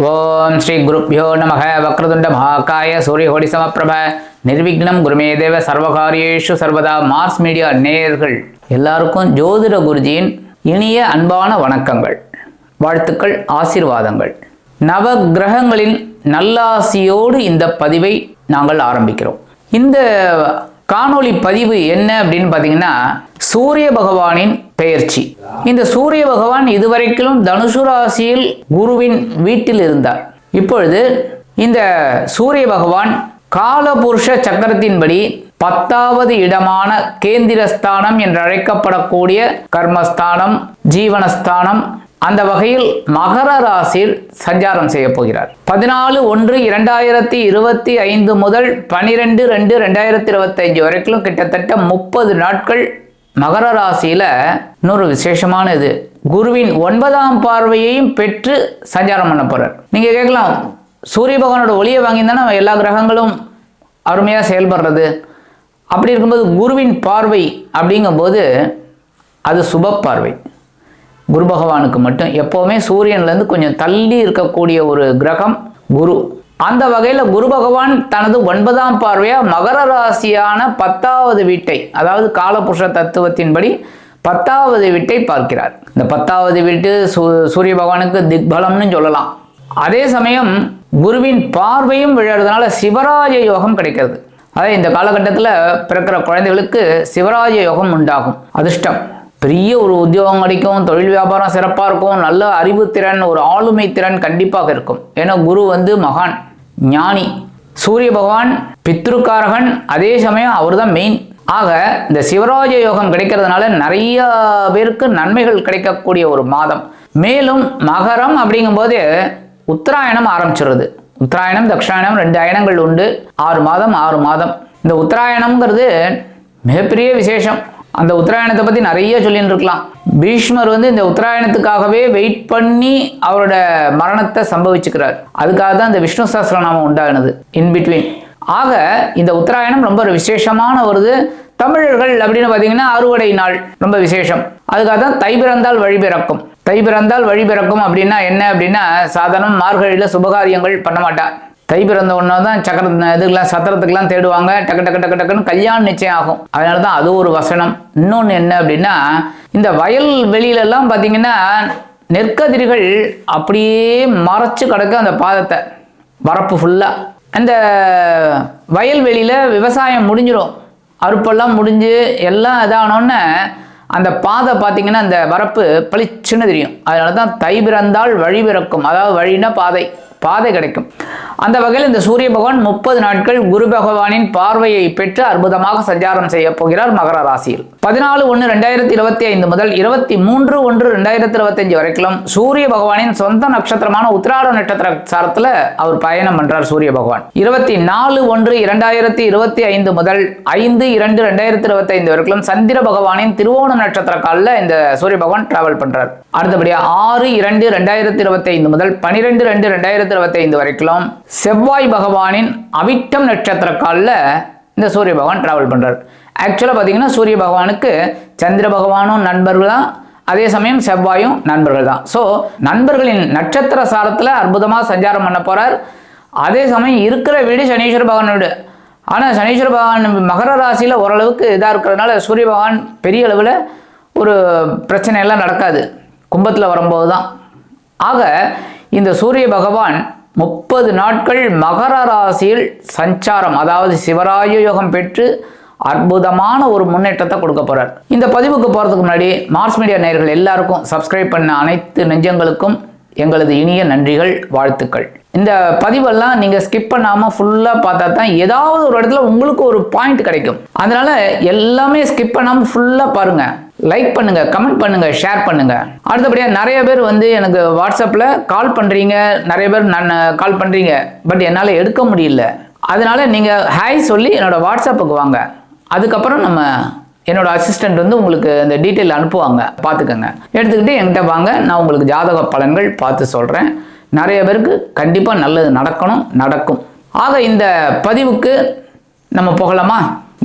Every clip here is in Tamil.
ஓம் ஸ்ரீ குருப்பியோ நமக. வக்ரதுண்ட மகாகாய சூரியகோடி சமப்பிரப. நிர்விக்னம் குருமே தேவ சர்வகாரியேஷு சர்வதா மார்ஸ் மீடியா நேயர்கள். எல்லாருக்கும் ஜோதிட குருஜியின் இனிய அன்பான வணக்கங்கள். வாழ்த்துக்கள் ஆசீர்வாதங்கள். நவ கிரகங்களின் நல்லாசியோடு இந்த பதிவை நாங்கள் ஆரம்பிக்கிறோம். இந்த காணொளி பதிவு என்ன அப்படின்னு பார்த்தீங்கன்னா சூரிய பகவானின் பெயர்ச்சி. இந்த சூரிய பகவான் இதுவரைக்கும் தனுசு ராசியில் குருவின் வீட்டில் இருந்தார். இப்பொழுது இந்த சூரிய பகவான் காலபுருஷ சக்கரத்தின்படி பத்தாவது இடமான கேந்திரஸ்தானம் என்று அழைக்கப்படக்கூடிய கர்மஸ்தானம் ஜீவனஸ்தானம் அந்த வகையில் மகர ராசியில் சஞ்சாரம் செய்ய போகிறார். பதினாலு ஒன்று இரண்டாயிரத்தி இருபத்தி ஐந்து முதல் பனிரெண்டு ரெண்டு ரெண்டாயிரத்தி இருபத்தைஞ்சு வரைக்கும் கிட்டத்தட்ட முப்பது நாட்கள் மகர ராசியில இன்னொரு விசேஷமான இது குருவின் ஒன்பதாம் பார்வையையும் பெற்று சஞ்சாரம் பண்ண போறார். நீங்க கேட்கலாம் சூரிய பகவானோட ஒளியை வாங்கி நம்ம எல்லா கிரகங்களும் அருமையாக செயல்படுறது. அப்படி இருக்கும்போது குருவின் பார்வை அப்படிங்கும்போது அது சுப பார்வை. குரு பகவானுக்கு மட்டும் எப்போவுமே சூரியன்லேருந்து கொஞ்சம் தள்ளி இருக்கக்கூடிய ஒரு கிரகம் குரு. அந்த வகையில் குரு பகவான் தனது ஒன்பதாம் பார்வையாக மகர ராசியான பத்தாவது வீட்டை அதாவது காலபுருஷ தத்துவத்தின்படி பத்தாவது வீட்டை பார்க்கிறார். இந்த பத்தாவது வீட்டு சூ சூரிய பகவானுக்கு திக்பலம்னு சொல்லலாம். அதே சமயம் குருவின் பார்வையும் விழறதுனால சிவராஜ யோகம் கிடைக்கிறது. அதாவது இந்த காலகட்டத்தில் பிறக்கிற குழந்தைகளுக்கு சிவராஜ யோகம் உண்டாகும். அதிர்ஷ்டம். பெரிய ஒரு உத்தியோகம் கிடைக்கும் தொழில் வியாபாரம் சிறப்பாக இருக்கும் நல்ல அறிவுத்திறன் ஒரு ஆளுமை திறன் கண்டிப்பாக இருக்கும். ஏன்னா குரு வந்து மகான் ஞானி. சூரிய பகவான் பித்ருக்காரகன் அதே சமயம் அவர் தான் மெயின் ஆக இந்த சிவராஜ யோகம் கிடைக்கிறதுனால நிறைய பேருக்கு நன்மைகள் கிடைக்கக்கூடிய ஒரு மாதம். மேலும் மகரம் அப்படிங்கும்போது உத்தராயணம் ஆரம்பிச்சிருது. உத்தராயணம் தக்ஷாயணம் ரெண்டு அயனங்கள் உண்டு. ஆறு மாதம் ஆறு மாதம். இந்த உத்தராயணம்ங்கிறது மிகப்பெரிய விசேஷம். அந்த உத்தராயணத்தை பற்றி நிறைய சொல்லிட்டு இருக்கலாம் பீஷ்மர் வந்து இந்த உத்தராயணத்துக்காகவே வெயிட் பண்ணி அவரோட மரணத்தை சம்பவிச்சுக்கிறார். அதுக்காக தான் இந்த விஷ்ணு சஹஸ்ரநாமம் உண்டானது இன் பிட்வீன் ஆக இந்த உத்தராயணம் ரொம்ப ஒரு விசேஷமான வருது தமிழர்கள் அப்படின்னு பார்த்தீங்கன்னா அறுவடை நாள் ரொம்ப விசேஷம். அதுக்காக தான் தை பிறந்தால் வழி பிறக்கும். தை பிறந்தால் வழி பிறக்கும் அப்படின்னா என்ன அப்படின்னா சாதாரண மார்கழியில் சுபகாரியங்கள் பண்ண மாட்டா தை பிறந்த ஒன்றா தான் சக்கர இதுக்கெல்லாம் சத்திரத்துக்கெல்லாம் தேடுவாங்க. டக்கு டக்கு டக்கு டக்குன்னு கல்யாணம் நிச்சயம் ஆகும். அதனால தான் அது ஒரு வசனம். இன்னொன்று என்ன அப்படின்னா இந்த வயல் வெளியிலலாம் பார்த்தீங்கன்னா நெற்கதிர்கள் அப்படியே மறைச்சு கிடக்கு அந்த பாதத்தை. வரப்பு ஃபுல்லாக அந்த வயல்வெளியில் விவசாயம் முடிஞ்சிடும் அறுப்பெல்லாம் முடிஞ்சு எல்லாம் இதானோன்னு அந்த பாதை பார்த்தீங்கன்னா அந்த வரப்பு பளிச்சுன்னு தெரியும். அதனால தான் தை பிறந்தால் வழி பிறக்கும். அதாவது வழின்னா பாதை. பாதை கிடைக்கும். அந்த வகையில் இந்த சூரிய பகவான் முப்பது நாட்கள் குரு பகவானின் பார்வையை பெற்று அற்புதமாக சஞ்சாரம் செய்ய போகிறார் மகர ராசியில். பதினாலு ஒன்று ரெண்டாயிரத்தி இருபத்தி ஐந்து முதல் இருபத்தி மூன்று ஒன்று ரெண்டாயிரத்தி இருபத்தஞ்சு வரைக்கும் சூரிய பகவானின் சொந்த நட்சத்திரமான உத்திராட நட்சத்திர சாரத்தில் அவர் பயணம் பண்றார் சூரிய பகவான். இருபத்தி நாலு ஒன்று இரண்டாயிரத்தி இருபத்தி ஐந்து முதல் ஐந்து இரண்டு ரெண்டாயிரத்தி இருபத்தி ஐந்து வரைக்கும் சந்திர பகவானின் திருவோண நட்சத்திர காலில் இந்த சூரிய பகவான் டிராவல் பண்றார். அடுத்தபடியாக ஆறு இரண்டு ரெண்டாயிரத்தி இருபத்தி ஐந்து முதல் பனிரெண்டு ரெண்டு ரெண்டாயிரத்தி இருபத்தி வரைக்கும் செவ்வாய் பகவானின் அவிட்டம் நட்சத்திர காலில் இந்த சூரிய பகவான் டிராவல் பண்றார். ஆக்சுவலாக பார்த்தீங்கன்னா சூரிய பகவானுக்கு சந்திர பகவானும் நண்பர்கள் தான். அதே சமயம் செவ்வாயும் நண்பர்கள் தான். ஸோ நண்பர்களின் நட்சத்திர சாரத்தில் அற்புதமாக சஞ்சாரம் பண்ண போறார். அதே சமயம் இருக்கிற வீடு சனீஸ்வர பகவான் வீடு. ஆனால் சனீஸ்வர பகவான் மகர ராசியில் ஓரளவுக்கு இதாக இருக்கிறதுனால சூரிய பகவான் பெரிய அளவில் ஒரு பிரச்சனை எல்லாம் நடக்காது. கும்பத்தில் வரும்போது தான் ஆக இந்த சூரிய பகவான் முப்பது நாட்கள் மகர ராசியில் சஞ்சாரம் அதாவது சிவராய யோகம் பெற்று அற்புதமான ஒரு முன்னேற்றத்தை கொடுக்க போகிறார் இந்த பதிவுக்கு போகிறதுக்கு முன்னாடி மார்ஸ் மீடியா நேயர்கள் எல்லாருக்கும் சப்ஸ்கிரைப் பண்ண அனைத்து நெஞ்சங்களுக்கும் எங்களது இனிய நன்றிகள் வாழ்த்துக்கள். இந்த பதிவெல்லாம் நீங்கள் ஸ்கிப் பண்ணாமல் ஃபுல்லாக பார்த்தா தான் ஏதாவது ஒரு இடத்துல உங்களுக்கு ஒரு பாயிண்ட் கிடைக்கும். அதனால எல்லாமே ஸ்கிப் பண்ணாமல் ஃபுல்லாக பாருங்க. லைக் பண்ணுங்க கமெண்ட் பண்ணுங்க ஷேர் பண்ணுங்க. அடுத்தபடியாக நிறைய பேர் வந்து எனக்கு வாட்ஸ்அப்பில் கால் பண்ணுறீங்க நிறைய பேர் நான் கால் பண்ணுறீங்க பட் என்னால் எடுக்க முடியல. அதனால நீங்கள் ஹாய் சொல்லி என்னோட வாட்ஸ்அப்புக்கு வாங்க. அதுக்கப்புறம் நம்ம என்னோட அசிஸ்டண்ட் வந்து உங்களுக்கு அந்த டீட்டெயில் அனுப்புவாங்க. பார்த்துக்கோங்க. எடுத்துக்கிட்டு என்கிட்ட வாங்க. நான் உங்களுக்கு ஜாதக பலன்கள் பார்த்து சொல்கிறேன் நிறைய பேருக்கு கண்டிப்பாக நல்லது நடக்கணும் நடக்கும். ஆக இந்த பதிவுக்கு நம்ம போகலாமா?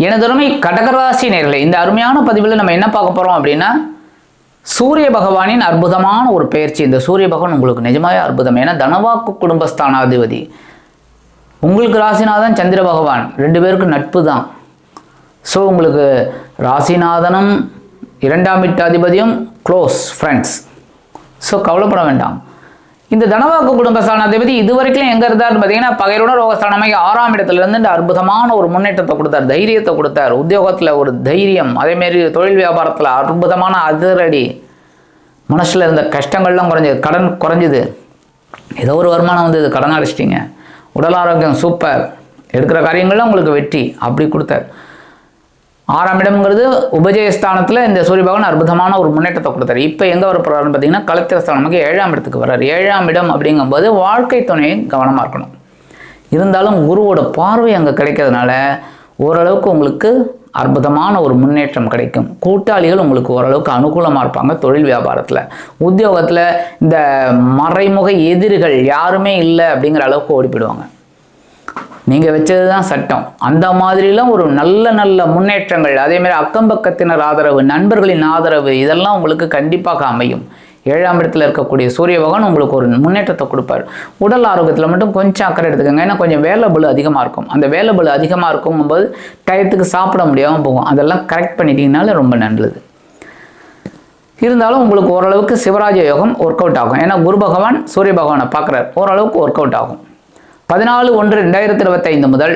எனதுரிமை கடகராசி நேர்களை இந்த அருமையான பதிவில் நம்ம என்ன பார்க்க போகிறோம் அப்படின்னா சூரிய பகவானின் அற்புதமான ஒரு பயிற்சி. இந்த சூரிய பகவான் உங்களுக்கு நிஜமாவே அற்புதம். ஏன்னா தனவாக்கு குடும்பஸ்தானாதிபதி. உங்களுக்கு ராசினாதான் சந்திர பகவான். ரெண்டு பேருக்கு நட்பு தான் ஸோ உங்களுக்கு ராசிநாதனும் இரண்டாம் வீட்டாதிபதியும் க்ளோஸ் ஃப்ரெண்ட்ஸ் ஸோ கவலைப்பட வேண்டாம். இந்த தனவாக்கு குடும்பஸ்தானாதிபதி இது வரைக்கும் எங்கே இருந்தார்னு பார்த்தீங்கன்னா பகையோட ரோகஸ்தானமாக ஆறாம் இடத்துல இருந்து இந்த அற்புதமான ஒரு முன்னேற்றத்தை கொடுத்தார் தைரியத்தை கொடுத்தார். உத்தியோகத்தில் ஒரு தைரியம் அதேமாரி தொழில் வியாபாரத்தில் அற்புதமான அதிரடி. மனசில் இருந்த கஷ்டங்கள்லாம் குறைஞ்சது கடன் குறைஞ்சிது. ஏதோ ஒரு வருமானம் வந்தது கடன் அடிச்சிட்டிங்க. உடல் ஆரோக்கியம் சூப்பர் எடுக்கிற காரியங்கள்லாம் உங்களுக்கு வெற்றி அப்படி கொடுத்தார். ஆறாம் இடம்ங்கிறது உபஜயஸ்தானத்தில் இந்த சூரிய பகவான் அற்புதமான ஒரு முன்னேற்றத்தை கொடுத்தாரு. இப்போ எங்கே வர போகிறாருன்னு பார்த்தீங்கன்னா கலத்திரஸ்தானமாக ஏழாம் இடத்துக்கு வர்றாரு. ஏழாம் இடம் அப்படிங்கும்போது வாழ்க்கை துணையை கவனமாக இருக்கணும். இருந்தாலும் குருவோட பார்வை அங்கே கிடைக்கிறதுனால ஓரளவுக்கு உங்களுக்கு அற்புதமான ஒரு முன்னேற்றம் கிடைக்கும். கூட்டாளிகள் உங்களுக்கு ஓரளவுக்கு அனுகூலமாக இருப்பாங்க தொழில் வியாபாரத்தில். உத்தியோகத்தில் இந்த மறைமுக எதிரிகள் யாருமே இல்லை அப்படிங்கிற அளவுக்கு ஓடி போயிடுவாங்க. நீங்கள் வச்சது தான் சட்டம். அந்த மாதிரிலாம் ஒரு நல்ல நல்ல முன்னேற்றங்கள் அதேமாதிரி அக்கம் பக்கத்தினர் ஆதரவு நண்பர்களின் ஆதரவு இதெல்லாம் உங்களுக்கு கண்டிப்பாக அமையும். ஏழாம் இடத்துல இருக்கக்கூடிய சூரிய பகவான் உங்களுக்கு ஒரு முன்னேற்றத்தை கொடுப்பார். உடல் ஆரோக்கியத்தில் மட்டும் கொஞ்சம் அக்கறை எடுத்துக்கோங்க. ஏன்னா கொஞ்சம் வேலை பலு அதிகமாக இருக்கும். அந்த வேலை பலு அதிகமாக இருக்கும்போது டயத்துக்கு சாப்பிட முடியாமல் போகும். அதெல்லாம் கரெக்ட் பண்ணிட்டீங்கனால ரொம்ப நல்லது. இருந்தாலும் உங்களுக்கு ஓரளவுக்கு சிவராஜ யோகம் ஒர்க் அவுட் ஆகும். ஏன்னா குரு பகவான் சூரிய பகவானை பார்க்குறாரு. ஓரளவுக்கு ஒர்க் அவுட் ஆகும். பதினாலு ஒன்று ரெண்டாயிரத்தி இருபத்தைந்து முதல்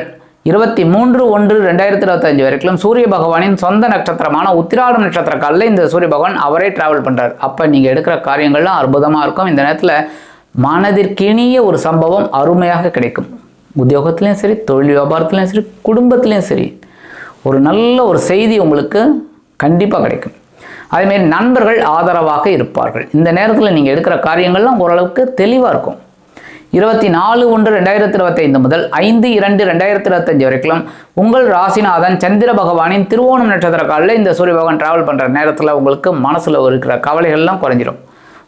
இருபத்தி மூன்று ஒன்று ரெண்டாயிரத்தி இருபத்தஞ்சு வரைக்கும் சூரிய பகவானின் சொந்த நட்சத்திரமான உத்திராடம் நட்சத்திர காலில் இந்த சூரிய பகவான் அவரே டிராவல் பண்ணுறார் அப்போ நீங்கள் எடுக்கிற காரியங்கள்லாம் அற்புதமாக இருக்கும். இந்த நேரத்தில் மனதிற்கினிய ஒரு சம்பவம் அருமையாக கிடைக்கும். உத்தியோகத்துலேயும் சரி தொழில் வியாபாரத்துலேயும் சரி குடும்பத்துலேயும் சரி ஒரு நல்ல ஒரு செய்தி உங்களுக்கு கண்டிப்பாக கிடைக்கும். அதேமாரி நண்பர்கள் ஆதரவாக இருப்பார்கள். இந்த நேரத்தில் நீங்கள் எடுக்கிற காரியங்கள்லாம் ஓரளவுக்கு தெளிவாக இருக்கும். இருபத்தி நாலு ஒன்று ரெண்டாயிரத்தி இருபத்தைந்து முதல் ஐந்து இரண்டு ரெண்டாயிரத்தி இருபத்தஞ்சு வரைக்கும் உங்கள் ராசிநாதன் சந்திர பகவானின் திருவோணம் நட்சத்திர காலில் இந்த சூரிய பகவான் டிராவல் பண்ணுற நேரத்தில் உங்களுக்கு மனசில் இருக்கிற கவலைகள்லாம் குறைஞ்சிரும்.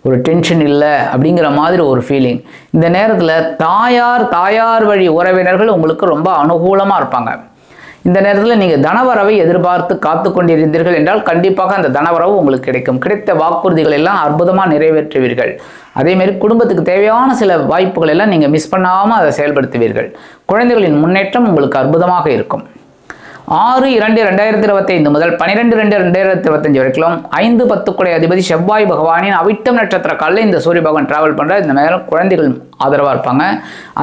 ஒரு டென்ஷன் இல்லை அப்படிங்கிற மாதிரி ஒரு ஃபீலிங் இந்த நேரத்தில் தாயார் தாயார் வழி உறவினர்கள் உங்களுக்கு ரொம்ப அனுகூலமாக இருப்பாங்க. இந்த நேரத்தில் நீங்கள் தனவரவை எதிர்பார்த்து காத்து கொண்டிருந்தீர்கள் என்றால் கண்டிப்பாக அந்த தனவரவு உங்களுக்கு கிடைக்கும். கிடைத்த வாக்குறுதிகள் எல்லாம் அற்புதமாக நிறைவேற்றுவீர்கள். அதேமாரி குடும்பத்துக்கு தேவையான சில வாய்ப்புகள் எல்லாம் நீங்கள் மிஸ் பண்ணாமல் அதை செயல்படுத்துவீர்கள். குழந்தைகளின் முன்னேற்றம் உங்களுக்கு அற்புதமாக இருக்கும். ஆறு இரண்டு ரெண்டாயிரத்தி இருபத்தைந்து முதல் பன்னிரெண்டு ரெண்டு ரெண்டாயிரத்தி இருபத்தஞ்சு வரைக்கும் ஐந்து பத்துக்குடை அதிபதி செவ்வாய் பகவானின் அவிட்டம் நட்சத்திர காலில் இந்த சூரிய பகவான் டிராவல் பண்ணுற இந்த நேரம் குழந்தைகள் ஆதரவாக இருப்பாங்க.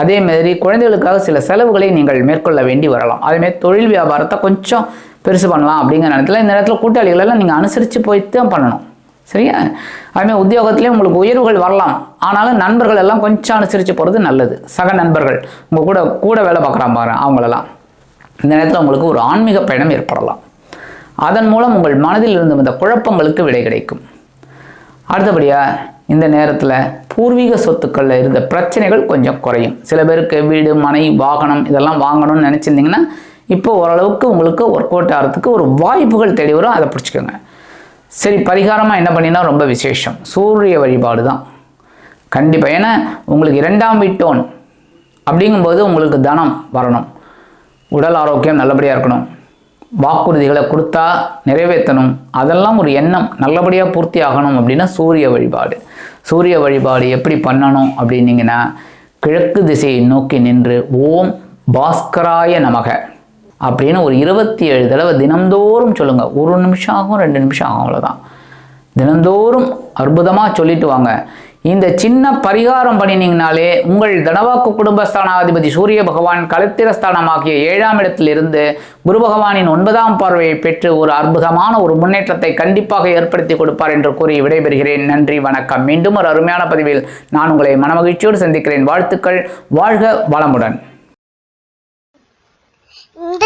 அதே மாதிரி குழந்தைகளுக்காக சில செலவுகளை நீங்கள் மேற்கொள்ள வேண்டி வரலாம். அதேமாதிரி தொழில் வியாபாரத்தை கொஞ்சம் பெருசு பண்ணலாம் அப்படிங்கிற நேரத்தில் இந்த நேரத்தில் கூட்டாளிகள் எல்லாம் நீங்கள் அனுசரித்து போயிட்டு தான் பண்ணணும். சரியா? அதுமாதிரி உத்தியோகத்திலே உங்களுக்கு உயர்வுகள் வரலாம். ஆனாலும் நண்பர்கள் எல்லாம் கொஞ்சம் அனுசரித்து போகிறது நல்லது. சக நண்பர்கள் உங்கள் கூட கூட வேலை பார்க்குறான் பாரு அவங்களெல்லாம். இந்த நேரத்தில் உங்களுக்கு ஒரு ஆன்மீக பயணம் ஏற்படலாம். அதன் மூலம் உங்கள் மனதில் இருந்து வந்த குழப்பங்களுக்கு விடை கிடைக்கும். அடுத்தபடியாக இந்த நேரத்தில் பூர்வீக சொத்துக்களில் இருந்த பிரச்சனைகள் கொஞ்சம் குறையும். சில பேருக்கு வீடு மனை வாகனம் இதெல்லாம் வாங்கணும்னு நினச்சிருந்தீங்கன்னா இப்போ ஓரளவுக்கு உங்களுக்கு ஒர்க் அவுட் ஆகிறதுக்கு ஒரு வாய்ப்புகள் தேடி வரும். அதை பிடிச்சிக்கோங்க. சரி பரிகாரமாக என்ன பண்ணினா ரொம்ப விசேஷம். சூரிய வழிபாடு தான். கண்டிப்பாக ஏன்னா உங்களுக்கு இரண்டாம் வீட்டோன் அப்படிங்கும்போது உங்களுக்கு தனம் வரணும். உடல் ஆரோக்கியம் நல்லபடியாக இருக்கணும். வாக்குறுதிகளை கொடுத்தா நிறைவேற்றணும். அதெல்லாம் ஒரு எண்ணம். நல்லபடியாக பூர்த்தி ஆகணும் அப்படின்னா சூரிய வழிபாடு. சூரிய வழிபாடு எப்படி பண்ணணும் அப்படின்னீங்கன்னா கிழக்கு திசையை நோக்கி நின்று ஓம் பாஸ்கராய நமக அப்படின்னு ஒரு இருபத்தி ஏழு தடவை தினந்தோறும் சொல்லுங்கள் ஒரு நிமிஷம் ஆகும் ரெண்டு நிமிஷம் ஆகும் அவ்வளோதான் தினந்தோறும் அற்புதமாக சொல்லிட்டு வாங்க. இந்த சின்ன பரிகாரம் பண்ணினீங்கனாலே உங்கள் தனவாக்கு குடும்பஸ்தானாதிபதி சூரிய பகவான் கலத்திரஸ்தானமாகிய ஏழாம் இடத்திலிருந்து குரு பகவானின் ஒன்பதாம் பார்வையை பெற்று ஒரு அற்புதமான ஒரு முன்னேற்றத்தை கண்டிப்பாக ஏற்படுத்தி கொடுப்பார் என்று கூறி விடைபெறுகிறேன். நன்றி வணக்கம். மீண்டும் ஒரு அருமையான பதிவில் நான் உங்களை மனமகிழ்ச்சியோடு சந்திக்கிறேன். வாழ்த்துக்கள். வாழ்க வளமுடன்.